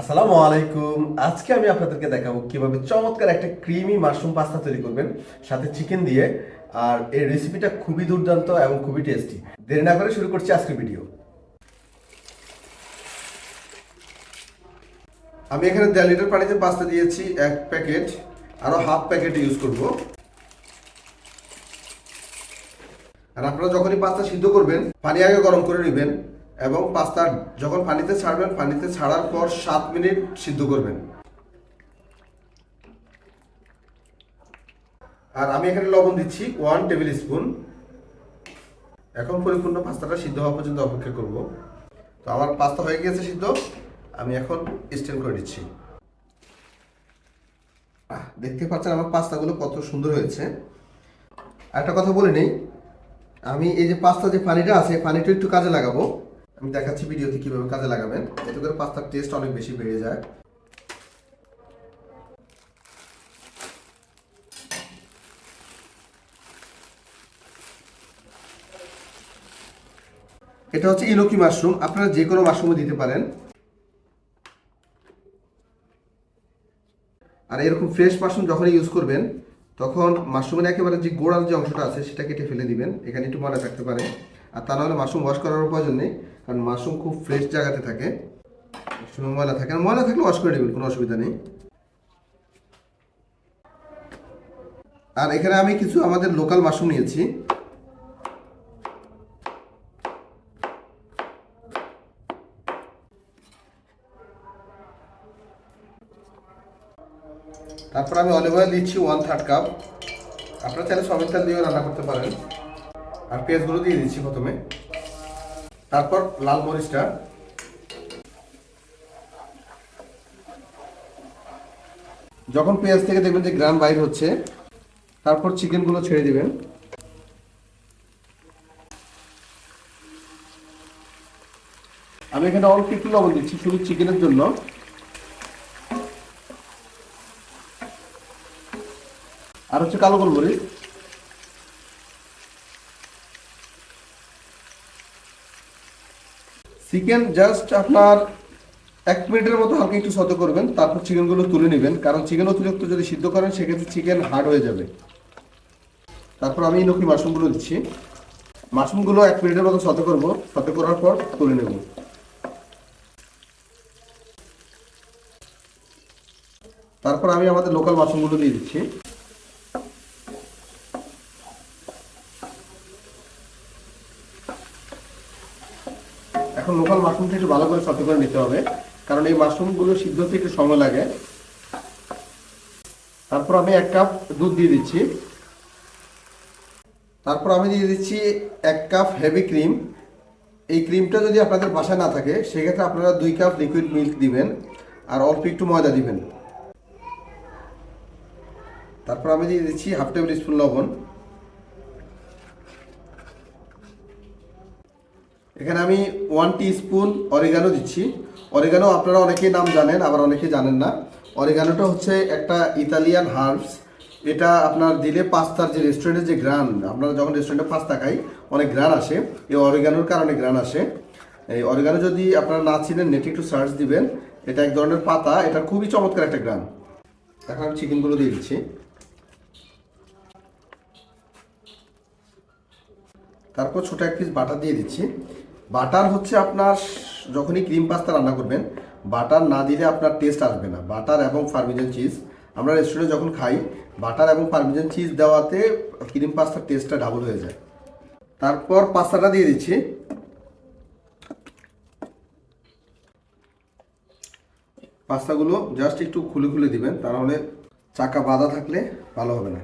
আসসালামু আলাইকুম। আজকে আমি আপনাদেরকে দেখাবো কীভাবে চমৎকার একটা ক্রিমি মাশরুম পাস্তা তৈরি করবেন, সাথে চিকেন দিয়ে। আর এই রেসিপিটা খুবই দুর্দান্ত এবং খুবই টেস্টি দেরি না করে শুরু করছি আজকের ভিডিও আমি এখানে দেড় লিটার পানিতে পাস্তা দিয়েছি, এক প্যাকেট। আরও হাফ প্যাকেট ইউজ করব। আর আপনারা যখনই পাস্তা সিদ্ধ করবেন, পানি আগে গরম করে নেবেন। এবং পাস্তা যখন পানিতে ছাড়বেন, পানিতে ছাড়ার পর সাত মিনিট সিদ্ধ করবেন। আর আমি এখানে লবণ দিচ্ছি ওয়ান টেবিল স্পুন এখন পরিপূর্ণ পাস্তাটা সিদ্ধ হওয়া পর্যন্ত অপেক্ষা করব। তো আমার পাস্তা হয়ে গিয়েছে সিদ্ধ। আমি এখন স্ট্যান্ড করে দিচ্ছি দেখতে পাচ্ছেন আমার পাস্তাগুলো কত সুন্দর হয়েছে। একটা কথা বলে নেই। আমি এই যে পাস্তা যে পানিটা আছে পানিটা একটু কাজে লাগাবো। আমি দেখাচ্ছি ভিডিওতে কীভাবে কাজে লাগাবেন। এতে করে পাস্তার টেস্ট অনেক বেশি বেড়ে যায়। এটা হচ্ছে ইনোকি মাশরুম। আপনারা যে কোনো মাশরুমও দিতে পারেন। আর এরকম ফ্রেশ মাশরুম যখন ইউজ করবেন, তখন মাশরুমের একেবারে যে গোড়ার যে অংশটা আছে, সেটা কেটে ফেলে দিবেন। এখানে একটু ময়লা থাকতে পারে। আর তা নাহলে মাশরুম ওয়াশ করার প্রয়োজন নেই, কারণ মাশরুম খুব ফ্রেশ জায়গাতে থাকে। সময় ময়লা থাকে, আর ময়লা থাকলে ওয়াশ করে নেবেন, কোনো অসুবিধা নেই। আর এখানে আমি কিছু আমাদের লোকাল মাশরুম নিয়েছি। তারপর আমি অলিভ অয়েল দিচ্ছি ওয়ান থার্ড কাপ আপনারা চাইলে সমেত তেল দিয়েও রান্না করতে পারেন। আর পেঁয়াজগুলো দিয়ে দিচ্ছি প্রথমে। তারপর লাল মরিচটা। যখন পেঁয়াজ থেকে দেখবেন যে গ্রাম বাইর হচ্ছে, তারপর চিকেনগুলো ছেড়ে দিবেন। আমি এখানে অল্প একটু লবণ দিচ্ছি শুধু চিকেনের জন্য। আর হচ্ছে কালো গোলমরিচ। চিকেন জাস্ট আপনার এক মিনিটের মতো হালকা একটু সত করবেন, তারপর চিকেনগুলো তুলে নেবেন। কারণ চিকেন অতিরিক্ত যদি সিদ্ধ করেন, সেক্ষেত্রে চিকেন হার্ড হয়ে যাবে। তারপর আমি নকি মাশরুমগুলো দিচ্ছি। মাশরুমগুলো এক মিনিটের মতো সতে করব সতে করার পর তুলে নেব। তারপর আমি আমাদের লোকাল মাশরুমগুলো দিয়ে দিচ্ছি এখন লোকাল মাশরুমটা একটু ভালো করে সতে করে নিতে হবে। কারণ এই মাশরুমগুলো সিদ্ধ হতে একটু সময় লাগে। তারপর আমি এক কাপ দুধ দিয়ে দিচ্ছি। তারপর আমি দিয়ে দিচ্ছি এক কাপ হেভি ক্রিম এই ক্রিমটা যদি আপনাদের বাসায় না থাকে, সেক্ষেত্রে আপনারা দুই কাপ লিকুইড মিল্ক দিবেন আর অল্প একটু ময়দা দিবেন। তারপর আমি দিয়ে দিচ্ছি হাফ টেবিল স্পুন লবণ। এখানে আমি ওয়ান স্পুন অরিগানো দিচ্ছি। অরিগানো আপনারা অনেকেই নাম জানেন, আবার অনেকে জানেন না। অরিগানোটা হচ্ছে একটা ইতালিয়ান হার্বস এটা আপনার দিলে পাস্তার যে রেস্টুরেন্টের যে গ্রান আপনারা যখন রেস্টুরেন্টে পাস্তা খাই, অনেক গ্রান আসে। এই অরিগানোর কারণে গ্রান আসে। এই অরিগানো যদি আপনারা না চিনেন নেটে একটু সার্চ দিবেন, এটা এক ধরনের পাতা, এটা খুবই চমৎকার একটা গ্রান এখন আমি চিকেনগুলো দিয়ে দিচ্ছি। তারপর ছোট এক পিস বাটার দিয়ে দিচ্ছি। বাটার হচ্ছে আপনার, যখনই ক্রিম পাস্তা রান্না করবেন, বাটার না দিলে আপনার টেস্ট আসবে না। বাটার এবং পারমিজান চিজ আমরা রেস্টুরেন্টে যখন খাই, বাটার এবং পারমিজান চিজ দেওয়াতে ক্রিম পাস্তার টেস্টটা ডাবল হয়ে যায়। তারপর পাস্তাটা দিয়ে দিচ্ছি। পাস্তাগুলো জাস্ট একটু খুলে খুলে দিবেন তা নাহলে চাকা বাঁধা থাকলে ভালো হবে না।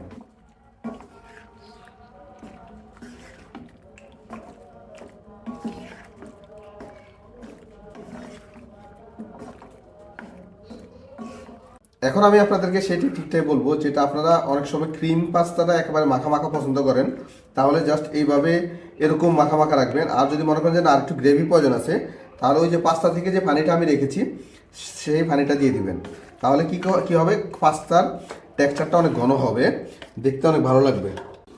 এখন আমি আপনাদেরকে সেটি ঠিকঠাক বলব, যেটা আপনারা অনেক সময় ক্রিম পাস্তাটা একেবারে মাখা মাখা পছন্দ করেন, তাহলে জাস্ট এইভাবে এরকম মাখা মাখা রাখবেন। আর যদি মনে করেন যে আর একটু গ্রেভি প্রয়োজন আছে, তাহলে ওই যে পাস্তা থেকে যে পানিটা আমি রেখেছি, সেই পানিটা দিয়ে দিবেন। তাহলে কি ক- কি হবে? পাস্তার টেক্সচারটা অনেক ঘন হবে, দেখতে অনেক ভালো লাগবে।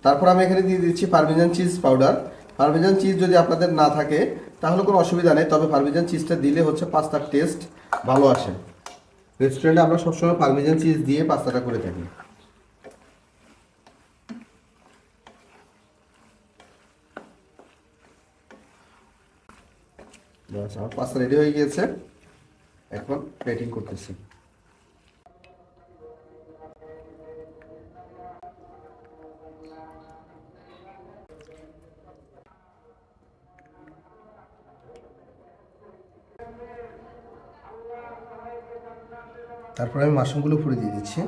তারপর আমি এখানে দিয়ে দিচ্ছি parmesan cheese powder parmesan cheese যদি আপনাদের না থাকে, তাহলে কোনো অসুবিধা নেই, তবে পারমিজান চিজটা দিলে হচ্ছে পাস্তার টেস্ট ভালো আসে। রেস্টুরেন্টে আমরা সবসময় পারমিজান চিজ দিয়ে পাস্তাটা করে থাকি। আমার পাস্তা রেডি হয়ে গিয়েছে। এখন প্লেটিং করতেছি। তারপরে আমি মাশরুমগুলো পুড়ে দিয়ে দিচ্ছি।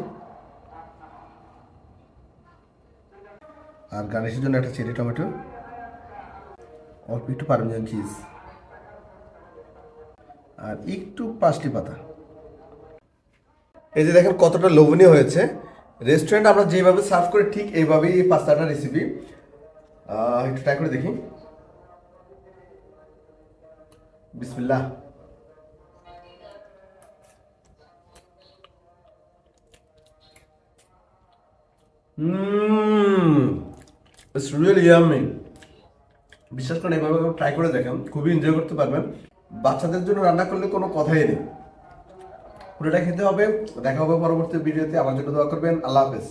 আর গার্নিশের জন্য একটা চেরি টমেটো। অল্প একটু পারমিজান চিজ। আর একটু পাঁচটি পাতা। এই যে দেখেন কতটা লোভনীয় হয়েছে। রেস্টুরেন্ট আমরা যেভাবে সার্ভ করি ঠিক এইভাবেই এই পাস্তাটা রেসিপি একটু ট্রাই করে দেখি। বিসমিল্লাহ। ইটস রিয়েলি ইয়ামি বিশ্বাস করেন, এভাবে ট্রাই করে দেখেন, খুবই এনজয় করতে পারবেন। বাচ্চাদের জন্য রান্না করলে কোনো কথাই নেই। পুরোটা খেতে হবে, দেখা হবে পরবর্তী ভিডিওতে আমার জন্য দোয়া করবেন, আল্লাহ হাফেজ।